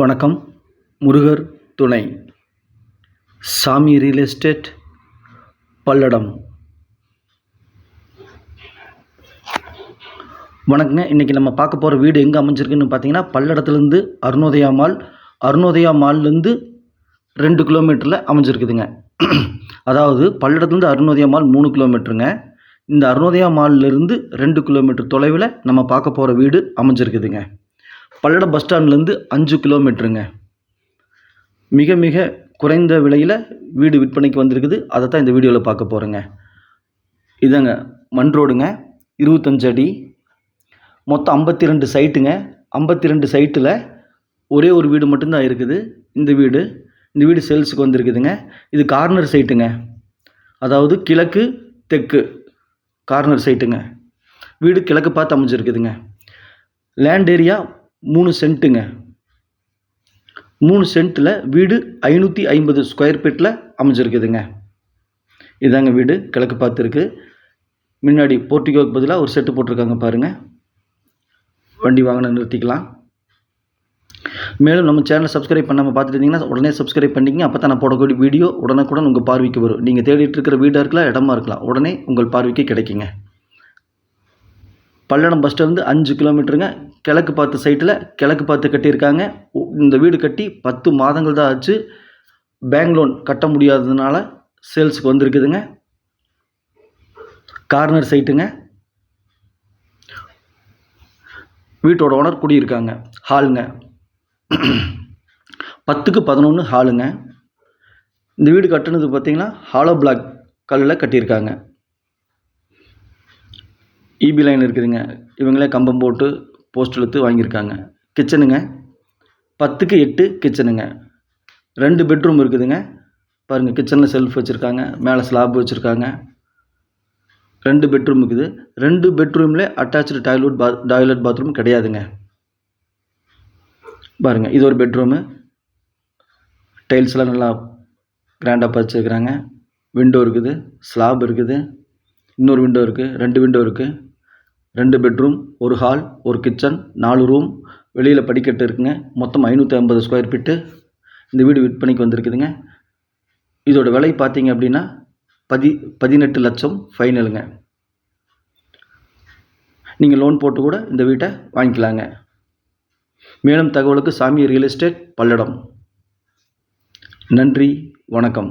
வணக்கம் முருகர் துணை. சாமி ரியல் எஸ்டேட் பல்லடம். வணக்கங்க இன்றைக்கி நம்ம பார்க்க போகிற வீடு எங்கே அமைஞ்சிருக்குன்னு பார்த்தீங்கன்னா பல்லடத்துலேருந்து அருணோதயா மால். அருணோதயா மால்லேருந்து ரெண்டு கிலோமீட்டரில் அமைஞ்சிருக்குதுங்க. அதாவது பல்லடத்துலேருந்து அருணோதயா மால் மூணு கிலோமீட்டருங்க. இந்த அருணோதயா மால்லேருந்து ரெண்டு கிலோமீட்டர் தொலைவில் நம்ம பார்க்க போகிற வீடு அமைஞ்சிருக்குதுங்க. பல்லடம் பஸ் ஸ்டாண்ட்லேருந்து அஞ்சு கிலோமீட்டருங்க. மிக மிக குறைந்த விலையில் வீடு விற்பனைக்கு வந்திருக்குது. அதை தான் இந்த வீடியோவில் பார்க்க போகிறேங்க இதாங்க மண் ரோடுங்க. இருபத்தஞ்சு அடி. மொத்தம் ஐம்பத்தி ரெண்டு சைட்டுங்க. ஐம்பத்தி ரெண்டு சைட்டில் ஒரே ஒரு வீடு மட்டும்தான் இருக்குது. இந்த வீடு இந்த வீடு சேல்ஸுக்கு வந்திருக்குதுங்க. இது கார்னர் சைட்டுங்க. அதாவது கிழக்கு தெற்கு கார்னர் சைட்டுங்க. வீடு கிழக்கு பார்த்து அமைஞ்சிருக்குதுங்க. லேண்ட் ஏரியா மூணு சென்ட்டுங்க. மூணு சென்ட்டில் வீடு ஐநூற்றி ஐம்பது ஸ்கொயர் ஃபீட்டில் அமைஞ்சிருக்குதுங்க. இதாங்க வீடு கிழக்கு பார்த்துருக்கு. முன்னாடி போர்ட்டிகோக்கு பதிலாக ஒரு செட்டு போட்டிருக்காங்க பாருங்கள் வண்டி வாங்கின நிறுத்திக்கலாம். மேலும் நம்ம சேனலை சப்ஸ்கிரைப் பண்ணாமல் பார்த்துட்டு இருந்தீங்கன்னா உடனே சப்ஸ்கிரைப் பண்ணிங்க அப்போ தான் நான் போடக்கூடிய வீடியோ உடனுக்குடன் உங்கள் பார்வைக்கு வரும். நீங்கள் தேடிட்டு இருக்கிற வீடாக இருக்கலாம் இடமா இருக்கலாம். உடனே உங்கள் பார்வைக்கு கிடைக்குங்க. பல்லடம் பஸ் ஸ்டாண்ட்லேருந்து அஞ்சு கிலோமீட்டருங்க கிழக்கு பார்த்த சைட்டில் கிழக்கு பார்த்து கட்டியிருக்காங்க. இந்த வீடு கட்டி பத்து மாதங்கள் தான் ஆச்சு. பேங்க் லோன் கட்ட முடியாததுனால சேல்ஸுக்கு வந்திருக்குதுங்க. கார்னர் சைட்டுங்க வீட்டோட ஓனர் குடியிருக்காங்க. ஹாலுங்க பத்துக்கு பதினொன்று ஹாலுங்க இந்த வீடு கட்டுனது பார்த்திங்கன்னா ஹாலோ பிளாக் கல்லில் கட்டியிருக்காங்க. இபி லைன் இருக்குதுங்க. இவங்களே கம்பம் போட்டு போஸ்ட் இழுத்து வாங்கியிருக்காங்க. கிச்சனுங்க பத்துக்கு எட்டு கிச்சனுங்க ரெண்டு பெட்ரூம் இருக்குதுங்க. பாருங்கள் கிச்சனில் செல்ஃப் வச்சுருக்காங்க. மேலே ஸ்லாப் வச்சுருக்காங்க. ரெண்டு பெட்ரூம் இருக்குது. ரெண்டு பெட்ரூமில் அட்டாச்சு டாய்லெட் பா டாய்லெட் பாத்ரூம் கிடையாதுங்க. பாருங்கள் இது ஒரு பெட்ரூமு டைல்ஸ்லாம் நல்லா கிராண்டாக பதிச்சிருக்கிறாங்க. விண்டோ இருக்குது. ஸ்லாப் இருக்குது. இன்னொரு விண்டோ இருக்குது ரெண்டு விண்டோ இருக்குது ரெண்டு பெட்ரூம் ஒரு ஹால் ஒரு கிச்சன் நாலு ரூம். வெளியில் படிக்கட்டு இருக்குங்க. மொத்தம் ஐநூற்றி ஐம்பது ஸ்கொயர் ஃபீட்டு இந்த வீடு விற்பனைக்கு வந்திருக்குதுங்க. இதோட விலை பார்த்தீங்க அப்படின்னா பதி பதினெட்டு லட்சம் ஃபைனலுங்க நீங்கள் லோன் போட்டு கூட இந்த வீட்டை வாங்கிக்கலாங்க. மேலும் தகவலுக்கு சாமி ரியல் எஸ்டேட் பல்லடம். நன்றி வணக்கம்.